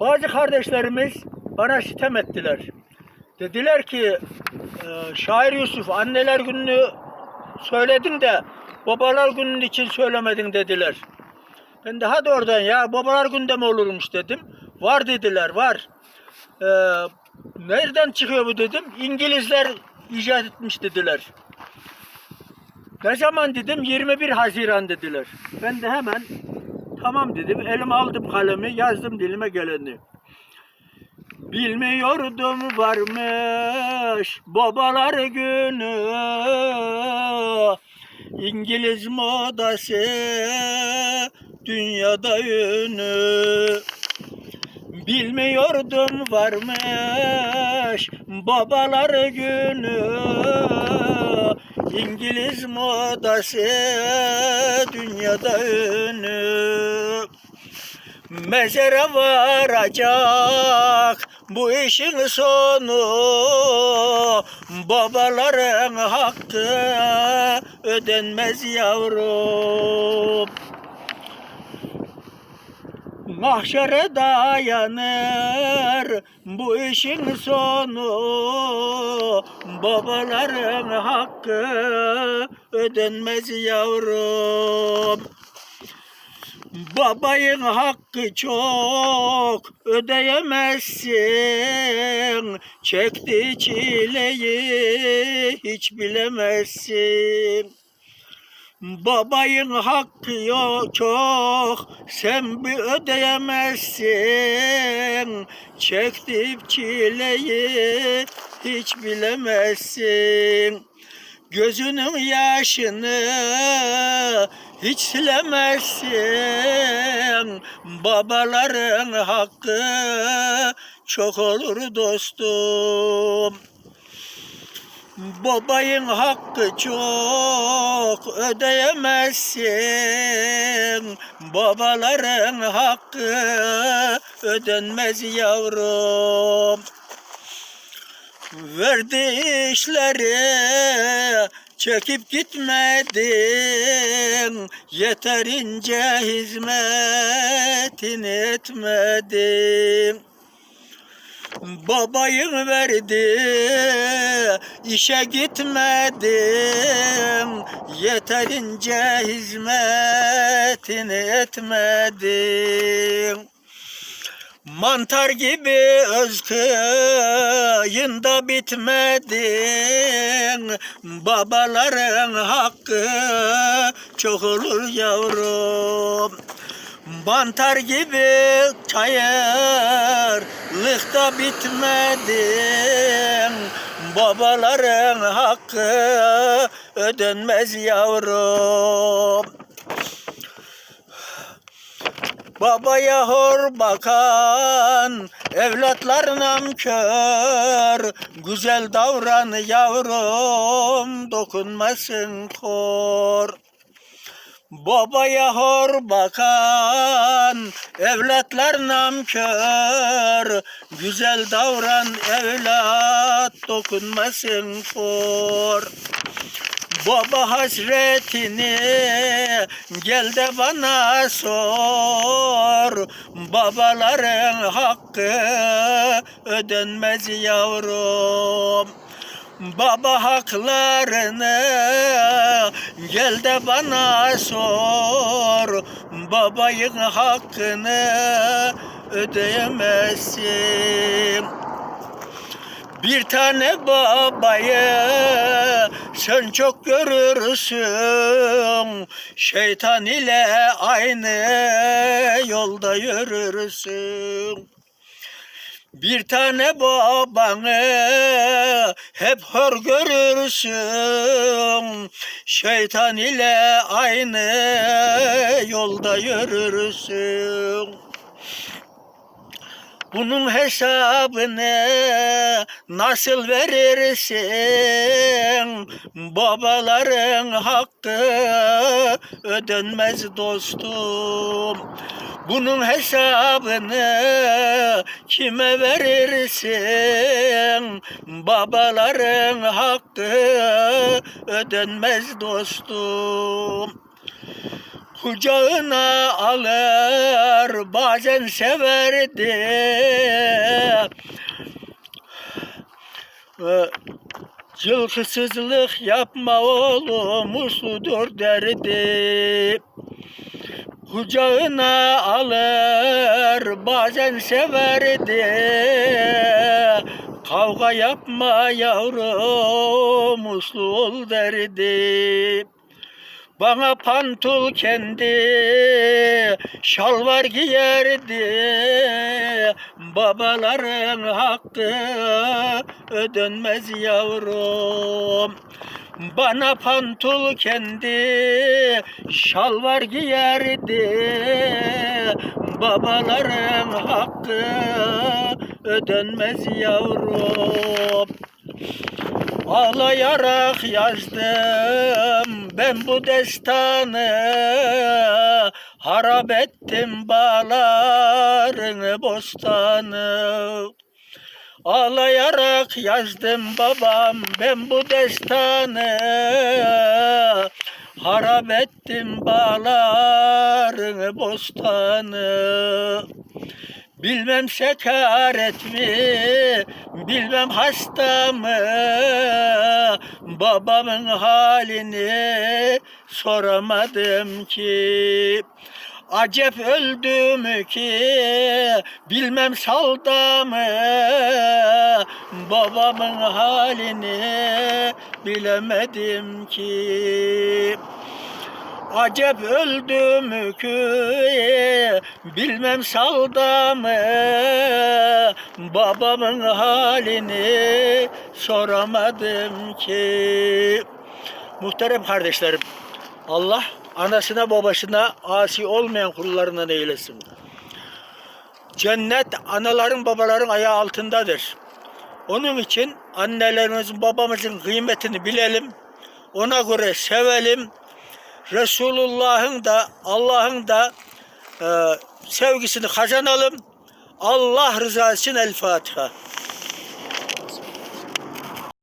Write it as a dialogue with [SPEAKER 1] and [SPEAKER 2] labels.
[SPEAKER 1] Bazı kardeşlerimiz bana sitem ettiler. Dediler ki e, şair Yusuf anneler gününü söyledin de babalar günün için söylemedin dediler. Ben daha da oradan ya babalar günde mi olurmuş dedim. Var dediler var. Ee, nereden çıkıyor bu dedim. İngilizler icat etmiş dediler. Ne zaman dedim 21 Haziran dediler. Ben de hemen tamam dedim. Elime aldım kalemi yazdım dilime geleni. Bilmiyordum varmış babalar günü İngiliz modası dünyada ünlü Bilmiyordum varmış babalar günü İngiliz modası dünyada ünlü. Mezara varacak bu işin sonu. Babaların hakkı ödenmez yavrum Mahşere dayanır bu işin sonu. Babaların hakkı ödenmez yavrum. Babayın hakkı çok ödeyemezsin. Çekti çileyi hiç bilemezsin Babayın hakkı yok çok. Sen bir ödeyemezsin. Çekti çileyi hiç bilemezsin. Gözünün yaşını hiç silemezsin. Babaların hakkı çok olur dostum Babayın hakkı çok ödeyemezsin. Babaların hakkı ödenmez yavrum. Verdi işleri çekip gitmedin. Yeterince hizmetini etmedin Babayın verdi işe gitmedin Yeterince hizmetini etmedin Mantar gibi öz kıyında bitmedin. Babaların hakkı çok olur yavrum Mantar gibi çayırlıkta bitmedin. Babaların hakkı ödenmez yavrum. Babaya hor bakan evlatlar namkör Güzel davran yavrum dokunmasın kor Babaya hor bakan evlatlar namkör. Güzel davran evlat dokunmasın kor. Baba hasretini gel de bana sor. Babaların hakkı ödenmez yavrum Baba haklarını gel de bana sor. Babayın hakkını ödeyemezsin. Bir tane babayı sen çok görürsün. Şeytan ile aynı yolda yürürsün bir tane babanı hep hor görürsün Şeytan ile aynı yolda yürürsün bunun hesabını nasıl verirsin? Babaların hakkı ödenmez dostum. Bunun hesabını kime verirsin? Babaların hakkı ödenmez dostum. Kucağına alır bazen severdi Ee, Cılkısızlık yapma oğlum usludur derdi Kucağına alır bazen severdi. Kavga yapma yavrum uslu ol derdi. Bana pantul kendi şalvar giyerdi. Babaların hakkı ödenmez yavrum Bana pantul kendi şalvar giyerdi. Babaların hakkı ödenmez yavrum. Ağlayarak yazdım ben bu destanı. Harap ettim bağlarını bostanı Ağlayarak yazdım babam ben bu destanı. Harap ettim bağlarını bostanı. Bilmem sekaret mi, bilmem hasta mı, babamın halini soramadım ki. Acep öldü mü ki, bilmem salda mı, babamın halini bilemedim ki. Acep öldü mü ki bilmem salda mı babamın halini soramadım ki. Muhterem kardeşlerim Allah anasına babasına asi olmayan kullarından eylesin. Cennet anaların babaların ayağı altındadır. Onun için annelerimizin babamızın kıymetini bilelim. Ona göre sevelim. Resulullah'ın da Allah'ın da e, sevgisini kazanalım. Allah rızası için El Fatiha.